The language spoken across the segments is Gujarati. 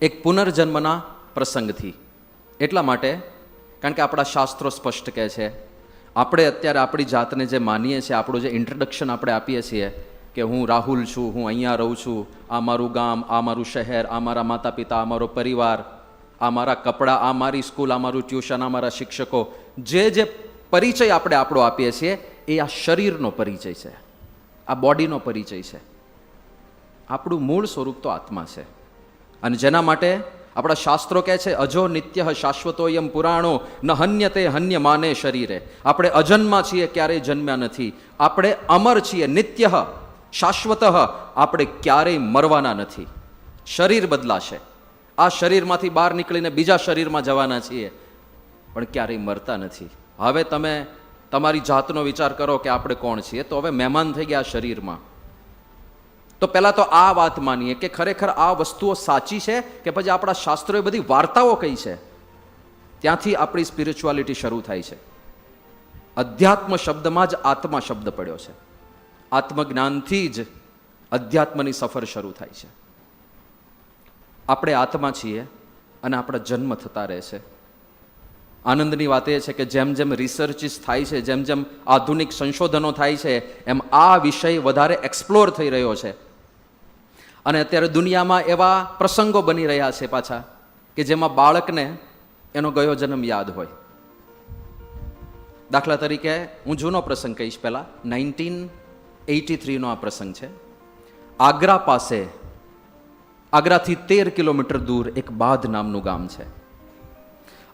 એક પુનર્જન્મના પ્રસંગથી એટલા માટે, કારણ કે આપણા શાસ્ત્રો સ્પષ્ટ કહે છે, આપણે અત્યારે આપણી જાતને જે માનીએ છીએ, આપણું જે ઇન્ટ્રોડક્શન આપણે આપીએ છીએ, કે હું રાહુલ છું, હું અહીંયા રહું છું, આ મારું ગામ, આ મારું શહેર, આ મારા માતા પિતા આ મારો પરિવાર, આ મારા કપડાં, આ મારી સ્કૂલ, આ મારું ટ્યુશન, આ મારા શિક્ષકો, જે જે પરિચય આપણે આપણો આપીએ છીએ, એ આ શરીરનો પરિચય છે, આ બોડીનો પરિચય છે. આપણું મૂળ સ્વરૂપ તો આત્મા છે. અને જેના માટે આપણા શાસ્ત્રો કહે છે, અજો નિત્ય શાશ્વતોયમ પુરાણો, ન હન્ય તે હન્ય માને શરીરે. આપણે અજન્મા છીએ, ક્યારેય જન્મ્યા નથી. આપણે અમર છીએ, નિત્ય શાશ્વત. આપણે ક્યારેય મરવાના નથી. શરીર બદલાશે. આ શરીરમાંથી બહાર નીકળીને બીજા શરીરમાં જવાના છીએ. પણ ક્યારેય મરતા નથી. હવે તમે તમારી જાતનો વિચાર કરો કે આપણે કોણ છીએ? તો હવે મહેમાન થઈ ગયા શરીરમાં. તો પહેલાં તો આ વાત માનીએ કે ખરેખર આ વસ્તુઓ સાચી છે કે પછી આપણા શાસ્ત્રોએ બધી વાર્તાઓ કઈ છે? ત્યાંથી આપણી સ્પિરિચ્યુઆલિટી શરૂ થાય છે. અધ્યાત્મ શબ્દમાં જ આત્મા શબ્દ પડ્યો છે. આત્મજ્ઞાનથી જ અધ્યાત્મની સફર શરૂ થાય છે. આપણે આત્મા છીએ અને આપણા જન્મ થતા રહે છે. આનંદની વાત એ છે કે જેમ જેમ રિસર્ચિસ થાય છે, જેમ જેમ આધુનિક સંશોધનો થાય છે, એમ આ વિષય વધારે એક્સપ્લોર થઈ રહ્યો છે. અને અત્યારે દુનિયામાં એવા પ્રસંગો બની રહ્યા છે પાછા કે જેમાં બાળકને એનો ગયો જન્મ યાદ હોય. દાખલા તરીકે હું જૂનો પ્રસંગ કહીશ પહેલાં. નાઇન્ટીન એટી થ્રીનો આ પ્રસંગ છે. આગ્રા પાસે, આગ્રાથી તેર કિલોમીટર દૂર એક બાદ નામનું ગામ છે.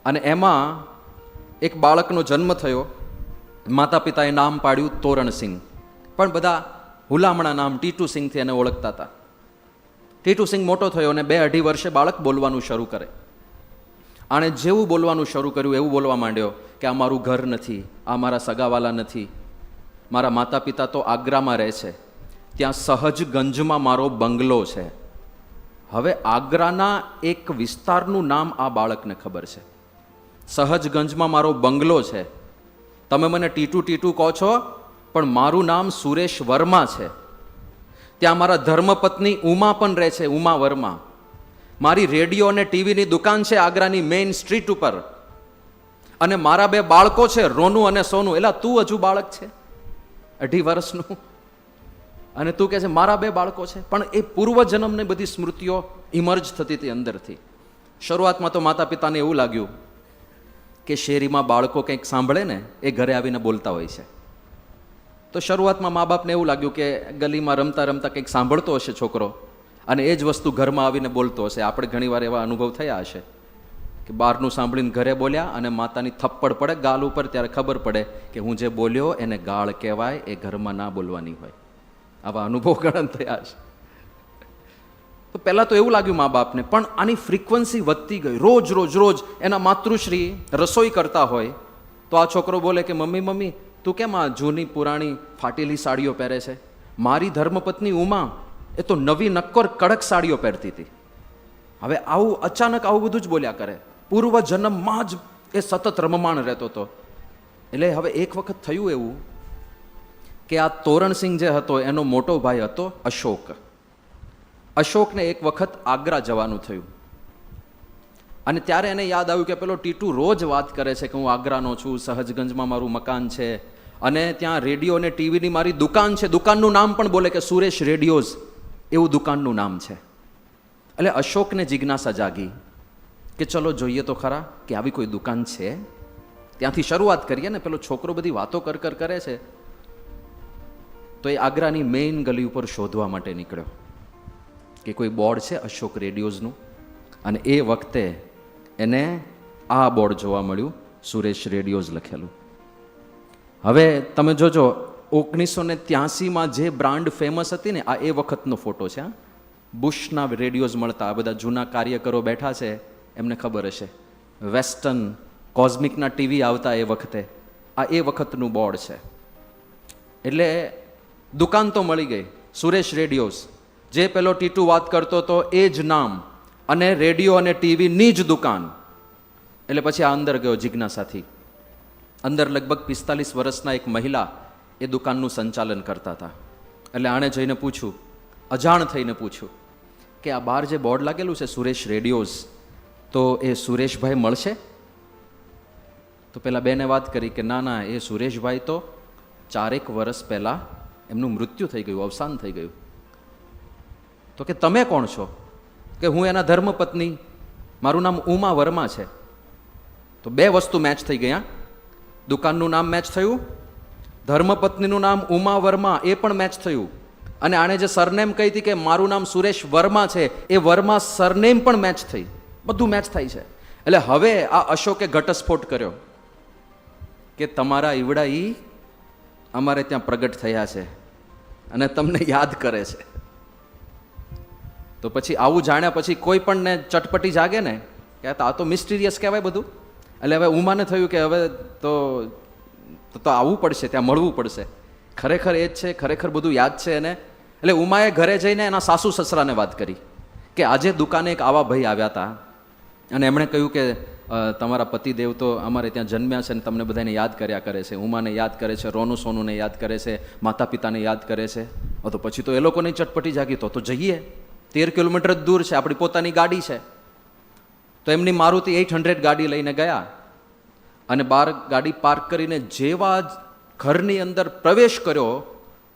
અને એમાં એક બાળકનો જન્મ થયો. માતા પિતાએ નામ પાડ્યું તોરણસિંહ. પણ બધા હુલામણા નામ ટીટુ સિંહથી એને ઓળખતા હતા. ટીટુ સિંહ મોટો થયો અને બે અઢી વર્ષે બાળક બોલવાનું શરૂ કરે. આણે જેવું બોલવાનું શરૂ કર્યું, એવું બોલવા માંડ્યો કે આ મારું ઘર નથી, આ મારા સગાવાલા નથી. મારા માતા પિતા તો આગ્રામાં રહે છે. ત્યાં સહજગંજમાં મારો બંગલો છે. હવે આગ્રાના એક વિસ્તારનું નામ આ બાળકને ખબર છે. સહજગંજમાં મારો બંગલો છે. તમે મને ટીટુ ટીટુ કહો છો, પણ મારું નામ સુરેશ વર્મા છે. ત્યાં મારા ધર્મપત્ની ઉમા પણ રહે છે, ઉમા વર્મા. મારી રેડિયો અને ટીવીની દુકાન છે આગ્રાની મેઇન સ્ટ્રીટ ઉપર. અને મારા બે બાળકો છે, રોનું અને સોનું. એલા, તું હજુ બાળક છે? અઢી વર્ષનું. અને તું કહે છે, મારા બે બાળકો છે. પણ એ પૂર્વજન્મની બધી સ્મૃતિઓ ઇમર્જ થતી હતી અંદરથી. શરૂઆતમાં તો માતા પિતાને એવું લાગ્યું કે શેરીમાં બાળકો કંઈક સાંભળે ને, એ ઘરે આવીને બોલતા હોય છે. તો શરૂઆતમાં મા બાપને એવું લાગ્યું કે ગલીમાં રમતા રમતા કંઈક સાંભળતો હશે છોકરો અને એ જ વસ્તુ ઘરમાં આવીને બોલતો હશે. આપણે ઘણીવાર એવા અનુભવ થયા હશે કે બહારનું સાંભળીને ઘરે બોલ્યા અને માતાની થપ્પડ પડે ગાલ ઉપર ત્યારે ખબર પડે કે હું જે બોલ્યો એને ગાળ કહેવાય, એ ઘરમાં ના બોલવાની હોય. આવા અનુભવ ગણન થયા છે તો પહેલાં તો એવું લાગ્યું મા બાપને પણ આની ફ્રીક્વન્સી વધતી ગઈ. રોજ રોજ રોજ એના માતૃશ્રી રસોઈ કરતા હોય તો આ છોકરો બોલે કે, મમ્મી મમ્મી તું કેમ આ જૂની પુરાણી ફાટેલી સાડીઓ પહેરે છે? મારી ધર્મપત્ની ઉમા એ તો નવી નક્કોર કડક સાડીઓ પહેરતી હતી. હવે આવું અચાનક આવું બધું જ બોલ્યા કરે. પૂર્વ જન્મમાં જ એ સતત રમમાણ રહેતો હતો. એટલે હવે એક વખત થયું એવું કે આ તોરણસિંહ જે હતો, એનો મોટો ભાઈ હતો અશોક. અશોકને એક વખત આગ્રા જવાનું થયું. અને ત્યારે એને યાદ આવ્યું કે પેલો ટીટુ રોજ વાત કરે છે કે હું આગ્રાનો છું, સહજગંજમાં મારું મકાન છે. અને ત્યાં રેડિયો અને ટીવીની મારી દુકાન છે. દુકાનનું નામ પણ બોલે કે સુરેશ રેડિયોઝ. એવું દુકાનનું નામ છે. એટલે અશોકને જિજ્ઞાસા જાગી કે ચલો જોઈએ તો ખરા કે આવી કોઈ દુકાન છે? ત્યાંથી શરૂઆત કરીએ ને પેલો છોકરો બધી વાતો કર કર કરે છે. તો એ આગ્રાની મેઇન ગલી ઉપર શોધવા માટે નીકળ્યો કે કોઈ બોર્ડ છે અશોક રેડિયોઝનું? અને એ વખતે એને આ બોર્ડ જોવા મળ્યું, સુરેશ રેડિયોઝ લખેલું. હવે તમે જોજો ઓગણીસો ને ત્યાસીમાં જે બ્રાન્ડ ફેમસ હતી ને, આ એ વખતનો ફોટો છે બુશના રેડિયોઝ મળતા, આ બધા જૂના કાર્યકરો બેઠા છે, એમને ખબર હશે. વેસ્ટર્ન કોઝમિકના ટીવી આવતા એ વખતે. આ એ વખતનું બોર્ડ છે. એટલે દુકાન તો મળી ગઈ, સુરેશ રેડિયોઝ. જે પેલો ટીટુ વાત કરતો હતો એ જ નામ, અને રેડિયો અને ટીવીની જ દુકાન. એટલે પછી આ અંદર ગયો જિજ્ઞાસાથી. અંદર લગભગ પિસ્તાલીસ વર્ષના એક મહિલા એ દુકાનનું સંચાલન કરતા હતા. એટલે આણે જઈને પૂછ્યું, અજાણ થઈને પૂછ્યું કે આ બહાર જે બોર્ડ લાગેલું છે સુરેશ રેડિયોઝ, તો એ સુરેશભાઈ મળશે? તો પેલા બેને વાત કરી કે ના ના, એ સુરેશભાઈ તો ચારેક વર્ષ પહેલાં એમનું મૃત્યુ થઈ ગયું, અવસાન થઈ ગયું. તો કે તમે કોણ છો? કે હું એના ધર્મપત્ની? મારું નામ ઉમા વર્મા છે. તો બે વસ્તુ મેચ થઈ ગયા. દુકાનનું નામ મેચ થયું. ધર્મપત્નીનું નામ ઉમા વર્મા, એ પણ મેચ થયું. અને આણે જે સરનેમ કહી હતી કે મારું નામ સુરેશ વર્મા છે, એ વર્મા સરનેમ પણ મેચ થઈ. બધું મેચ થાય છે. એટલે હવે આ અશોકે ઘટસ્ફોટ કર્યો કે તમારા ઈવડા ઈ અમારે ત્યાં પ્રગટ થયા છે અને તમને યાદ કરે છે. તો પછી આવું જાણ્યા પછી કોઈ પણ ને ચટપટી જાગે ને? કે આ તો મિસ્ટીરિયસ કહેવાય બધું. એટલે હવે ઉમાને થયું કે હવે તો તો આવવું પડશે, ત્યાં મળવું પડશે. ખરેખર એ જ છે, ખરેખર બધું યાદ છે એને. એટલે ઉમાએ ઘરે જઈને એના સાસુ સસરાને વાત કરી કે આજે દુકાને એક આવા ભાઈ આવ્યા હતા અને એમણે કહ્યું કે તમારા પતિદેવ તો અમારે ત્યાં જન્મ્યા છે અને તમને બધાને યાદ કર્યા કરે છે. ઉમાને યાદ કરે છે, રોનુ સોનુને યાદ કરે છે માતા પિતાને યાદ કરે છે. તો પછી તો એ લોકોની ચટપટી જાગી. તો તો જઈએ. તેર કિલોમીટર દૂર છે, આપણી પોતાની ગાડી છે. તો એમની મારુતિ એઇટ હંડ્રેડ ગાડી લઈને ગયા અને બહાર ગાડી પાર્ક કરીને જેવા જ ઘરની અંદર પ્રવેશ કર્યો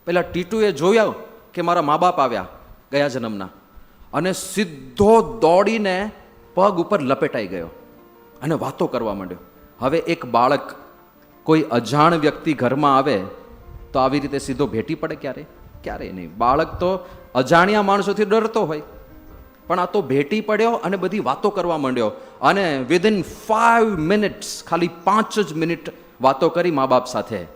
પહેલાં ટીટુએ જોયા કે મારા મા બાપ આવ્યા ગયા જન્મના અને સીધો દોડીને પગ ઉપર લપેટાઈ ગયો અને વાતો કરવા માંડ્યો, હવે એક બાળક કોઈ અજાણ વ્યક્તિ ઘરમાં આવે તો આવી રીતે સીધો ભેટી પડે ક્યારે? ક્યારેય નહીં. બાળક તો અજાણ્યા માણસોથી ડરતો હોય. પણ આ તો ભેટી પડ્યો અને બધી વાતો કરવા માંડ્યો. અને વિધિન ફાઈવ મિનિટ્સ ખાલી પાંચ જ મિનિટ વાતો કરી મા બાપ સાથે.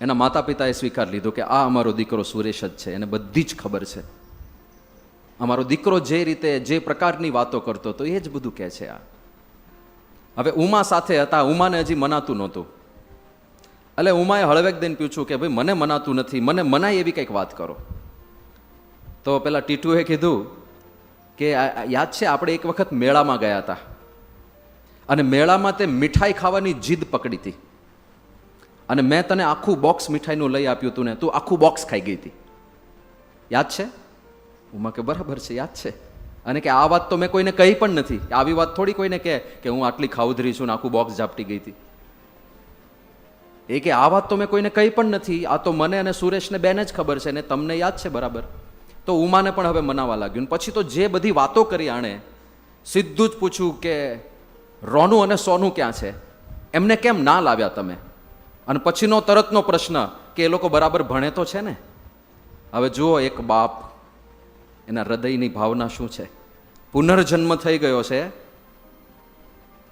એના માતા પિતાએ સ્વીકાર લીધો કે આ અમારો દીકરો સુરેશ જ છે, એને બધી જ ખબર છે. અમારો દીકરો જે રીતે, જે પ્રકારની વાતો કરતો હતો, એ જ બધું કહે છે આ. હવે ઉમા સાથે હતા, ઉમાને હજી મનાતું નહોતું. એટલે ઉમાએ હળવેક દઈને પૂછ્યું કે, ભાઈ, મને મનાતું નથી, મને મનાય એવી કંઈક વાત કરો. તો પેલા ટીટુએ કીધું કે યાદ છે આપણે એક વખત મેળામાં ગયા હતા. અને મેળામાં તે મીઠાઈ ખાવાની જીદ પકડી હતી. અને મેં તને આખું બોક્સ મીઠાઈનું લઈ આપ્યું હતું ને, તું આખું બોક્સ ખાઈ ગઈ હતી. યાદ છે? ઉમા કે બરાબર છે, યાદ છે. અને કે આ વાત તો મેં કોઈને કહી પણ નથી. આવી વાત થોડી કોઈને કહે કે હું આટલી ખાઉધરી છું ને આખું બોક્સ ઝાપટી ગઈ હતી. એ કે આ વાત તો મેં કોઈને કહી પણ નથી. આ તો મને અને સુરેશને બેને જ ખબર છે ને તમને યાદ છે બરાબર? તો ઉમાને પણ હવે મનાવા લાગ્યું પછી તો જે બધી વાતો કરી આણે, સીધું જ પૂછ્યું કે, રોનું અને સોનું ક્યાં છે? એમને કેમ ના લાવ્યા તમે? અને પછીનો તરતનો પ્રશ્ન કે એ લોકો બરાબર ભણે તો છે ને? હવે જુઓ એક બાપ, એના હૃદયની ભાવના શું છે? પુનર્જન્મ થઈ ગયો છે.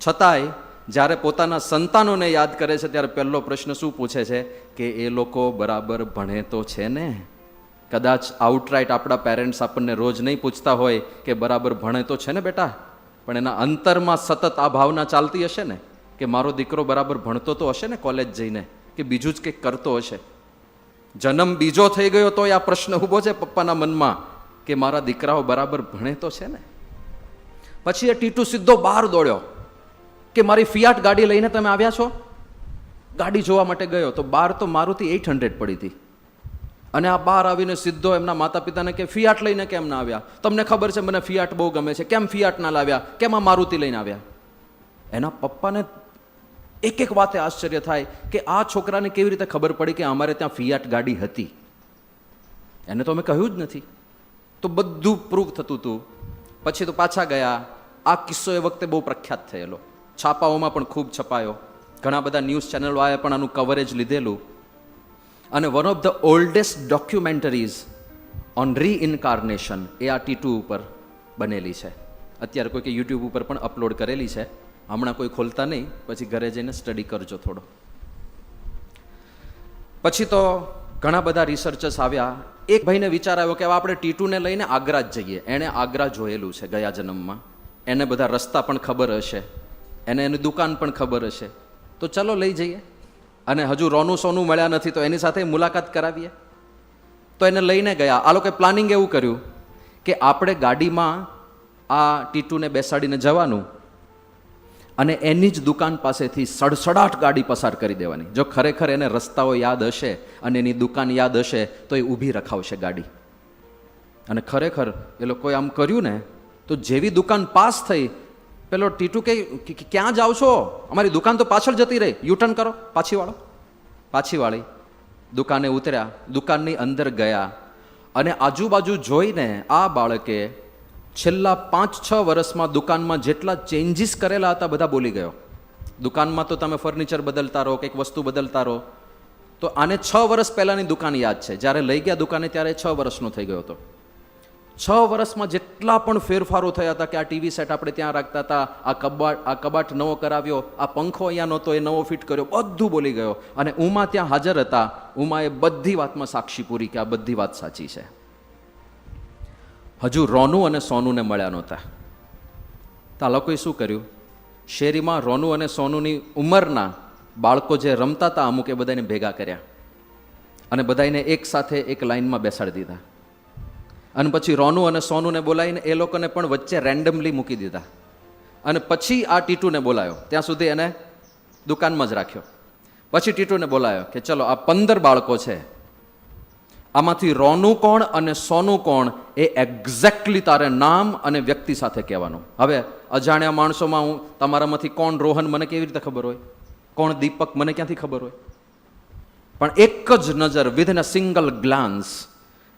છતાંય, જ્યારે પોતાના સંતાનોને યાદ કરે છે, ત્યારે પહેલો પ્રશ્ન શું પૂછે છે? કે એ લોકો બરાબર ભણે તો છે ને? કદાચ આઉટરાઇટ આપણા પેરેન્ટ્સ આપણને રોજ નહીં પૂછતા હોય કે બરાબર ભણે તો છે ને બેટા? પણ એના અંતરમાં સતત આ ભાવના ચાલતી હશે ને? કે મારો દીકરો બરાબર ભણતો તો હશે ને કોલેજ જઈને? કે બીજું જ કંઈક કરતો હશે? જન્મ બીજો થઈ ગયો તો આ પ્રશ્ન ઊભો છે પપ્પાના મનમાં કે મારા દીકરાઓ બરાબર ભણે તો છે ને? પછી એ ટીટુ સીધો બહાર દોડ્યો કે મારી ફિયાટ ગાડી લઈને તમે આવ્યા છો? ગાડી જોવા માટે ગયો તો બાર તો મારુતિ એઇટ હંડ્રેડ પડી હતી. અને આ બહાર આવીને સીધો એમના માતા પિતાને કે ફિયાટ લઈને કેમ ના આવ્યા? તમને ખબર છે, મને ફિયાટ બહુ ગમે છે. કેમ ફિયાટ ના લાવ્યા? કેમ આ મારુતિ લઈને આવ્યા? એના પપ્પાને એક એક વાતે આશ્ચર્ય થાય કે આ છોકરાને કેવી રીતે ખબર પડી કે અમારે ત્યાં ફિયાટ ગાડી હતી? એને તો અમે કહ્યું જ નથી. તો બધું પ્રૂવ થતું હતું પછી તો પાછા ગયા. આ કિસ્સો એ વખતે બહુ પ્રખ્યાત થયેલો. છાપાઓમાં પણ ખૂબ છપાયો. ઘણા બધા ન્યૂઝ ચેનલો આવે પણ આનું કવરેજ લીધેલું. અને one of the oldest documentaries on reincarnation એ આ ટી ટુ ઉપર બનેલી છે. અત્યારે કોઈ કે યુટ્યુબ ઉપર પણ અપલોડ કરેલી છે. હમણાં કોઈ ખોલતા નહીં, પછી ઘરે જઈને સ્ટડી કરજો થોડો. પછી તો ઘણા બધા રિસર્ચર્સ આવ્યા. એક ભાઈને વિચાર આવ્યો કે હવે આપણે ટીટુને લઈને આગ્રા જ જઈએ. એણે આગ્રા જોયેલું છે ગયા જન્મમાં. એને બધા રસ્તા પણ ખબર હશે. એને એની દુકાન પણ ખબર હશે. તો ચલો લઈ જઈએ. અને હજુ રોનું સોનું મળ્યા નથી, તો એની સાથે મુલાકાત કરાવીએ? તો એને લઈને ગયા. આ લોકોએ પ્લાનિંગ એવું કર્યું કે આપણે ગાડીમાં આ ટીટુને બેસાડીને જવાનું અને એની જ દુકાન પાસેથી સડસડાટ ગાડી પસાર કરી દેવાની. જો ખરેખર એને રસ્તાઓ યાદ હશે અને એની દુકાન યાદ હશે, તો એ ઊભી રખાવશે ગાડી. અને ખરેખર એ લોકોએ આમ કર્યું ને, તો જેવી દુકાન પાસ થઈ પેલો ટીટુ કે ક્યાં જાઓ છો? અમારી દુકાન તો પાછળ જતી રહી. યુટર્ન કરો. પાછી વાળો પાછી વાળી દુકાને ઉતર્યા. દુકાનની અંદર ગયા. અને આજુબાજુ જોઈને આ બાળકે છેલ્લા પાંચ છ વર્ષમાં દુકાનમાં જેટલા ચેન્જીસ કરેલા હતા, બધા બોલી ગયો. દુકાનમાં તો તમે ફર્નિચર બદલતા રહો, કંઈક વસ્તુ બદલતા રહો. તો આને છ વર્ષ પહેલાંની દુકાન યાદ છે. જ્યારે લઈ ગયા દુકાને, ત્યારે છ વર્ષનો થઈ ગયો હતો. છ વર્ષમાં જેટલા પણ ફેરફારો થયા હતા કે આ ટીવી સેટ આપણે ત્યાં રાખતા હતા, આ કબાટ આ કબાટ નવો કરાવ્યો, આ પંખો અહીંયા નહોતો, એ નવો ફિટ કર્યો, બધું બોલી ગયો. અને ઉમા ત્યાં હાજર હતા. ઉમાએ બધી વાતમાં સાક્ષી પૂરી કે આ બધી વાત સાચી છે. હજુ રોનુ અને સોનુને મળ્યા નહોતા. તો લોકોએ શું કર્યું? શેરીમાં રોનુ અને સોનુની ઉંમરના બાળકો જે રમતા હતા, અમુક એ બધાને ભેગા કર્યા. અને બધાને એક સાથે એક લાઇનમાં બેસાડી દીધા. અને પછી રોનુ અને સોનુને બોલાવીને એ લોકોને પણ વચ્ચે રેન્ડમલી મૂકી દીધા. અને પછી આ ટીટુને બોલાયો. ત્યાં સુધી એને દુકાનમાં જ રાખ્યો. પછી ટીટુને બોલાયો કે ચલો, આ પંદર બાળકો છે. આમાંથી રોનું કોણ અને સોનું કોણ એ એક્ઝેક્ટલી તારે નામ અને વ્યક્તિ સાથે કહેવાનું. હવે અજાણ્યા માણસોમાં હું તમારામાંથી કોણ રોહન મને કેવી રીતે ખબર હોય? કોણ દીપક મને ક્યાંથી ખબર હોય? પણ એક જ નજર વિથ ને સિંગલ ગ્લાન્સ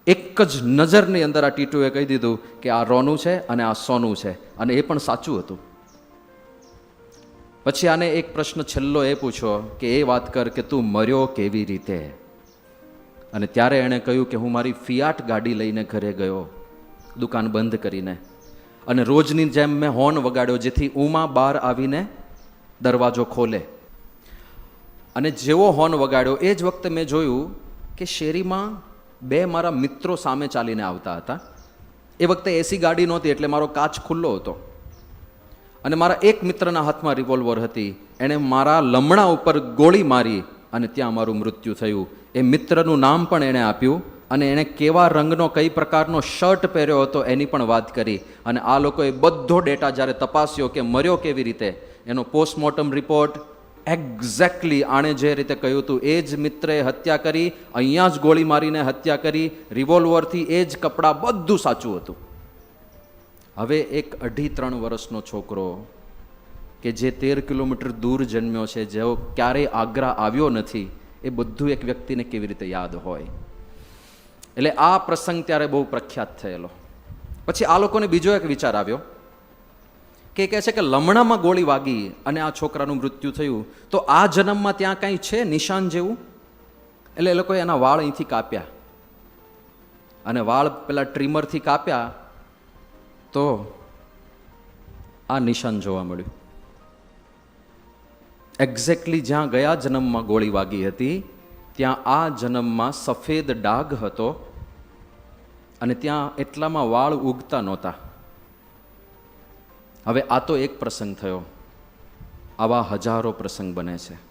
એક જ નજરની અંદર આ ટીટુએ કહી દીધું કે આ રોનું છે અને આ સોનું છે. અને એ પણ સાચું હતું. પછી આને એક પ્રશ્ન છેલ્લો એ પૂછ્યો કે એ વાત કર કે તું મર્યો કેવી રીતે? અને ત્યારે એણે કહ્યું કે હું મારી ફિયાટ ગાડી લઈને ઘરે ગયો, દુકાન બંધ કરીને. અને રોજની જેમ મેં હોર્ન વગાડ્યો જેથી ઉમા બહાર આવીને દરવાજો ખોલે. અને જેવો હોર્ન વગાડ્યો, એ જ વખતે મેં જોયું કે શેરીમાં બે મારા મિત્રો સામે ચાલીને આવતા હતા. એ વખતે એસી ગાડી નહોતી એટલે મારો કાચ ખુલ્લો હતો. અને મારા એક મિત્રના હાથમાં રિવોલ્વર હતી. એણે મારા લમણા ઉપર ગોળી મારી અને ત્યાં મારું મૃત્યુ થયું. એ મિત્રનું નામ પણ એણે આપ્યું અને એણે કેવા રંગનો, કઈ પ્રકારનો શર્ટ પહેર્યો હતો એની પણ વાત કરી. અને આ લોકોએ બધો ડેટા જ્યારે તપાસ્યો કે મર્યો કેવી રીતે, એનો પોસ્ટમોર્ટમ રિપોર્ટ એક્ઝેક્ટલી આણે જે રીતે કહ્યું હતું, એ જ મિત્રે હત્યા કરી, અહીંયા જ ગોળી મારીને હત્યા કરી રિવોલ્વરથી એ જ કપડાં બધું સાચું હતું. હવે એક અઢી ત્રણ વર્ષનો છોકરો કે જે તેર કિલોમીટર દૂર જન્મ્યો છે જેઓ ક્યારેય આગ્રા આવ્યો નથી, એ બધું એક વ્યક્તિને કેવી રીતે યાદ હોય? એટલે આ પ્રસંગ ત્યારે બહુ પ્રખ્યાત થયેલો. પછી આ લોકોને બીજો એક વિચાર આવ્યો. કે કહે છે કે લમણામાં ગોળી વાગી અને આ છોકરાનું મૃત્યુ થયું, તો આ જન્મમાં ત્યાં કાંઈ છે નિશાન જેવું? એટલે એ લોકોએ એના વાળ અહીંથી કાપ્યા. અને વાળ પેલા ટ્રીમરથી કાપ્યા તો આ નિશાન જોવા મળ્યું. એક્ઝેક્ટલી જ્યાં ગયા જન્મમાં ગોળી વાગી હતી, ત્યાં આ જન્મમાં સફેદ ડાઘ હતો અને ત્યાં એટલામાં વાળ ઉગતા નહોતા. હવે આ તો એક પ્રસંગ થયો. આવા હજારો પ્રસંગ બને છે.